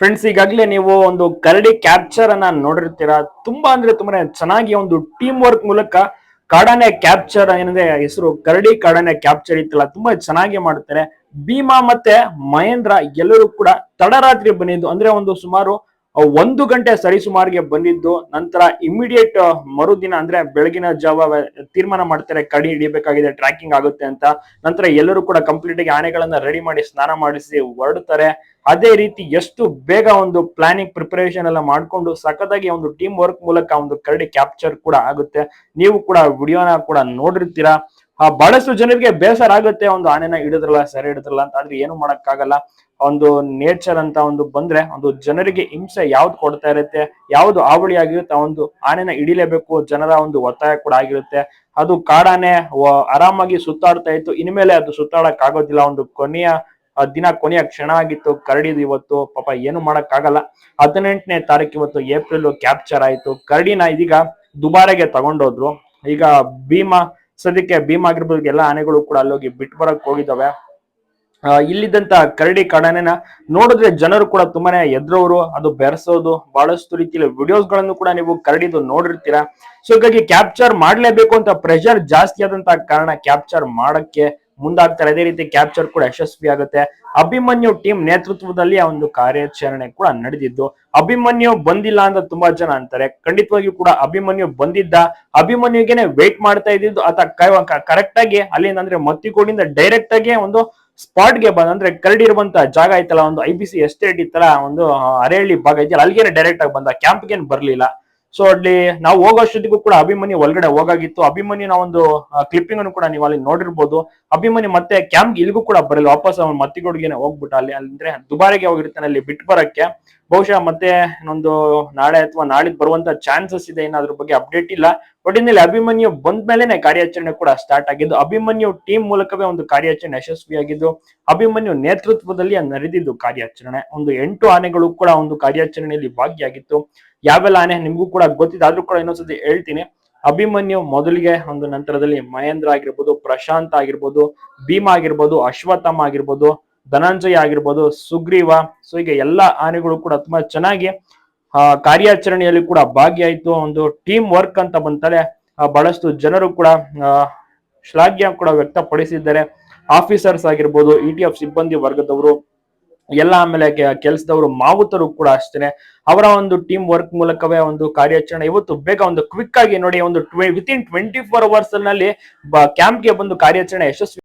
Friends ಈಗಾಗಲೇ ನೀವು ಒಂದು ಕರಡಿ ಕ್ಯಾಪ್ಚರ್ ಅನ್ನ ನೋಡಿರ್ತೀರಾ? ತುಂಬಾ ಅಂದ್ರೆ ತುಂಬಾನೇ ಚೆನ್ನಾಗಿ ಒಂದು ಟೀಮ್ ವರ್ಕ್ ಮೂಲಕ ಕಾಡಾನೆ ಕ್ಯಾಪ್ಚರ್ ಏನಂದ್ರೆ ಹೆಸರು ಕರಡಿ ಕಾಡಾನೆ ಕ್ಯಾಪ್ಚರ್ ಇತ್ತಲ್ಲ, ತುಂಬಾ ಚೆನ್ನಾಗಿ ಮಾಡ್ತಾರೆ. ಭೀಮಾ ಮತ್ತೆ ಮಹೇಂದ್ರ ಎಲ್ಲರೂ ಕೂಡ ತಡರಾತ್ರಿ ಬಂದಿದ್ದು, ಅಂದ್ರೆ ಒಂದು ಸುಮಾರು ಒಂದು ಗಂಟೆ ಸರಿಸುಮಾರಿಗೆ ಬಂದಿದ್ದು. ನಂತರ ಇಮಿಡಿಯೇಟ್ ಮರುದಿನ, ಅಂದ್ರೆ ಬೆಳಗಿನ ಜಾವ ತೀರ್ಮಾನ ಮಾಡ್ತಾರೆ ಕಡಿ ಹಿಡಿಬೇಕಾಗಿದೆ ಟ್ರ್ಯಾಕಿಂಗ್ ಆಗುತ್ತೆ ಅಂತ. ನಂತರ ಎಲ್ಲರೂ ಕೂಡ ಕಂಪ್ಲೀಟ್ ಆಗಿ ಆನೆಗಳನ್ನ ರೆಡಿ ಮಾಡಿ, ಸ್ನಾನ ಮಾಡಿಸಿ ಹೊರಡ್ತಾರೆ. ಅದೇ ರೀತಿ ಎಷ್ಟು ಬೇಗ ಒಂದು ಪ್ಲಾನಿಂಗ್ ಪ್ರಿಪರೇಷನ್ ಎಲ್ಲ ಮಾಡ್ಕೊಂಡು ಸಖತ್ತಾಗಿ ಒಂದು ಟೀಮ್ ವರ್ಕ್ ಮೂಲಕ ಒಂದು ಕರಡಿ ಕ್ಯಾಪ್ಚರ್ ಕೂಡ ಆಗುತ್ತೆ. ನೀವು ಕೂಡ ವಿಡಿಯೋನ ಕೂಡ ನೋಡಿರ್ತೀರಾ. ಆ, ಬಹಳಷ್ಟು ಜನರಿಗೆ ಬೇಸರ ಆಗುತ್ತೆ ಒಂದು ಆನೆನ ಹಿಡಿದ್ರಲ್ಲ, ಸರಿ ಹಿಡಿದ್ರಲ್ಲ ಅಂತ ಆದ್ರೆ ಏನು ಮಾಡಕ್ಕಾಗಲ್ಲ. ಒಂದು ನೇಚರ್ ಅಂತ ಒಂದು ಬಂದ್ರೆ ಒಂದು ಜನರಿಗೆ ಹಿಂಸೆ ಯಾವ್ದು ಕೊಡ್ತಾ ಇರುತ್ತೆ, ಯಾವ್ದು ಆವಳಿ ಆಗಿರುತ್ತೆ ಒಂದು ಆನೆನ ಹಿಡಿಲೇಬೇಕು ಜನರ ಒಂದು ಒತ್ತಾಯ ಕೂಡ ಆಗಿರುತ್ತೆ. ಅದು ಕಾಡಾನೆ ಆರಾಮಾಗಿ ಸುತ್ತಾಡ್ತಾ ಇತ್ತು. ಇನ್ಮೇಲೆ ಅದು ಸುತ್ತಾಡಕ್ ಆಗೋದಿಲ್ಲ ಒಂದು ಕೊನೆಯ ಆ ದಿನ ಕೊನೆಯ ಕ್ಷಣ ಆಗಿತ್ತು. ಕರಡಿದು ಇವತ್ತು ಪಾಪ ಏನು ಮಾಡಕ್ ಆಗಲ್ಲ ಹದಿನೆಂಟನೇ ತಾರೀಕು ಇವತ್ತು ಏಪ್ರಿಲ್ ಕ್ಯಾಪ್ಚರ್ ಆಯಿತು. ಕರಡಿನ ಇದೀಗ ದುಬಾರೆಗೆ ತಗೊಂಡೋದ್ರು. ಈಗ ಭೀಮಾ, ಸದ್ಯಕ್ಕೆ ಭೀಮಾ ಆಗಿರ್ಬೋದು, ಎಲ್ಲ ಆನೆಗಳು ಕೂಡ ಅಲ್ಲೋಗಿ ಬಿಟ್ಟು ಬರಕ್ ಹೋಗಿದ್ದಾವೆ ಇಲ್ಲಿದ್ದಂತ ಕರಡಿ ಕಾಡನೆನ ನೋಡಿದ್ರೆ ಜನರು ಕೂಡ ತುಂಬಾನೇ ಎದ್ರವರು ಅದು ಬೆರೆಸೋದು. ಬಹಳಷ್ಟು ರೀತಿಯಲ್ಲಿ ವಿಡಿಯೋಸ್ಗಳನ್ನು ಕೂಡ ನೀವು ಕರಡಿದು ನೋಡಿರ್ತೀರಾ. ಸೊ ಹೀಗಾಗಿ ಕ್ಯಾಪ್ಚರ್ ಮಾಡ್ಲೇಬೇಕು ಅಂತ ಪ್ರೆಷರ್ ಜಾಸ್ತಿ ಆದಂತ ಕಾರಣ ಕ್ಯಾಪ್ಚರ್ ಮಾಡಕ್ಕೆ ಮುಂದಾಗ್ತಾರೆ. ಅದೇ ರೀತಿ ಕ್ಯಾಪ್ಚರ್ ಕೂಡ ಯಶಸ್ವಿ ಆಗುತ್ತೆ. ಅಭಿಮನ್ಯು ಟೀಮ್ ನೇತೃತ್ವದಲ್ಲಿ ಆ ಒಂದು ಕಾರ್ಯಾಚರಣೆ ಕೂಡ ನಡೆದಿದ್ದು. ಅಭಿಮನ್ಯು ಬಂದಿಲ್ಲ ಅಂತ ತುಂಬಾ ಜನ ಅಂತಾರೆ. ಖಂಡಿತವಾಗಿಯೂ ಕೂಡ ಅಭಿಮನ್ಯು ಬಂದಿದ್ದ. ಅಭಿಮನ್ಯುಗೆನೆ ವೇಟ್ ಮಾಡ್ತಾ ಇದ್ದಿದ್ದು. ಆತ ಕರೆಕ್ಟ್ ಆಗಿ ಅಲ್ಲಿಂದ ಅಂದ್ರೆ ಮತ್ತಿಗೋಡಿಂದ ಡೈರೆಕ್ಟ್ ಆಗಿ ಒಂದು ಸ್ಪಾಟ್ಗೆ ಬಂದ ಅಂದ್ರೆ ಕರಡಿರುವಂತ ಜಾಗ ಐತಲ್ಲ ಒಂದು ಐ ಬಿ ಸಿ ಎಸ್ಟೇಟ್ ಇತ್ತಲ್ಲ ಒಂದು ಅರೆಹಳ್ಳಿ ಭಾಗ ಇದೆಯಲ್ಲ ಅಲ್ಲಿಗೆ ಡೈರೆಕ್ಟ್ ಆಗಿ ಬಂದ. ಕ್ಯಾಂಪ್ಗೆ ಬರ್ಲಿಲ್ಲ. ಸೊ ಅಲ್ಲಿ ನಾವು ಹೋಗೋಷ್ಟೊತ್ತಿಗೂ ಕೂಡ ಅಭಿಮನಿ ಒಳಗಡೆ ಹೋಗಾಗಿತ್ತು. ಅಭಿಮನ್ಯು ನಾವೊಂದು ಕ್ಲಿಪ್ಪಿಂಗ್ ಅನ್ನು ಕೂಡ ನೀವು ಅಲ್ಲಿ ನೋಡಿರ್ಬೋದು. ಅಭಿಮನಿ ಮತ್ತೆ ಕ್ಯಾಂಪ್ ಇಲ್ಲಿಗೂ ಕೂಡ ಬರಲ್ಲ. ವಾಪಸ್ ಅವನು ಮತ್ತಿಗೋಡಿಗೆನೆ ಹೋಗ್ಬಿಟ್ಟ. ಅಲ್ಲಿ, ಅಂದ್ರೆ ದುಬಾರಿಗೆ ಹೋಗಿರ್ತಾನೆ ಅಲ್ಲಿ ಬಿಟ್ಟು ಬರಕ್ಕೆ. ಬಹುಶಃ ಮತ್ತೆ ಇನ್ನೊಂದು ನಾಳೆ ಅಥವಾ ನಾಳಿದ್ ಬರುವಂತ ಚಾನ್ಸಸ್ ಇದೆ. ಏನಾದ್ರ ಬಗ್ಗೆ ಅಪ್ಡೇಟ್ ಇಲ್ಲ. ಒಟ್ಟಿನಲ್ಲಿ ಅಭಿಮನ್ಯು ಬಂದ ಮೇಲೆನೆ ಕಾರ್ಯಾಚರಣೆ ಕೂಡ ಸ್ಟಾರ್ಟ್ ಆಗಿದ್ದು, ಅಭಿಮನ್ಯು ಟೀಮ್ ಮೂಲಕವೇ ಒಂದು ಕಾರ್ಯಾಚರಣೆ ಯಶಸ್ವಿಯಾಗಿದ್ದು, ಅಭಿಮನ್ಯು ನೇತೃತ್ವದಲ್ಲಿ ನಡೆದಿದ್ದು ಕಾರ್ಯಾಚರಣೆ. ಒಂದು ಎಂಟು ಆನೆಗಳು ಕೂಡ ಒಂದು ಕಾರ್ಯಾಚರಣೆಯಲ್ಲಿ ಭಾಗಿಯಾಗಿತ್ತು. ಯಾವೆಲ್ಲ ಆನೆ ನಿಮಗೂ ಕೂಡ ಗೊತ್ತಿದೆ, ಆದ್ರೂ ಕೂಡ ಇನ್ನೊಂದ್ಸತಿ ಹೇಳ್ತೀನಿ. ಅಭಿಮನ್ಯು ಮೊದಲಿಗೆ ಒಂದು ನಂತರದಲ್ಲಿ ಮಹೇಂದ್ರ ಆಗಿರ್ಬೋದು, ಪ್ರಶಾಂತ್ ಆಗಿರ್ಬೋದು, ಭೀಮ ಆಗಿರ್ಬೋದು ಅಶ್ವತ್ಥಮ್ಮ ಆಗಿರ್ಬೋದು, ಧನಂಜಯ ಆಗಿರ್ಬೋದು, ಸುಗ್ರೀವ. ಸೊ ಈಗ ಎಲ್ಲಾ ಆನೆಗಳು ಕೂಡ ತುಂಬಾ ಚೆನ್ನಾಗಿ ಕಾರ್ಯಾಚರಣೆಯಲ್ಲಿ ಕೂಡ ಭಾಗಿಯಾಯಿತು. ಒಂದು ಟೀಮ್ ವರ್ಕ್ ಅಂತ ಬಂತಾರೆ ಆ, ಬಹಳಷ್ಟು ಜನರು ಕೂಡ ಆ, ಶ್ಲಾಘ್ಯ ಕೂಡ ವ್ಯಕ್ತಪಡಿಸಿದ್ದಾರೆ. ಆಫೀಸರ್ಸ್ ಆಗಿರ್ಬೋದು ಇ ಟಿ ಎಫ್ ಸಿಬ್ಬಂದಿ ವರ್ಗದವರು ಎಲ್ಲ ಆಮೇಲೆ ಕೆಲಸದವರು ಮಾವುತರು ಕೂಡ ಅಷ್ಟೇ ಅವರ ಒಂದು ಟೀಮ್ ವರ್ಕ್ ಮೂಲಕವೇ ಒಂದು ಕಾರ್ಯಾಚರಣೆ ಇವತ್ತು ಬೇಗ ಒಂದು ಕ್ವಿಕ್ ಆಗಿ ನೋಡಿ ಒಂದು ವಿತ್ ಇನ್ ಟ್ವೆಂಟಿ ಫೋರ್ ಅವರ್ಸ್ನಲ್ಲಿ ಕ್ಯಾಂಪ್ಗೆ ಬಂದು ಕಾರ್ಯಾಚರಣೆ ಯಶಸ್ವಿ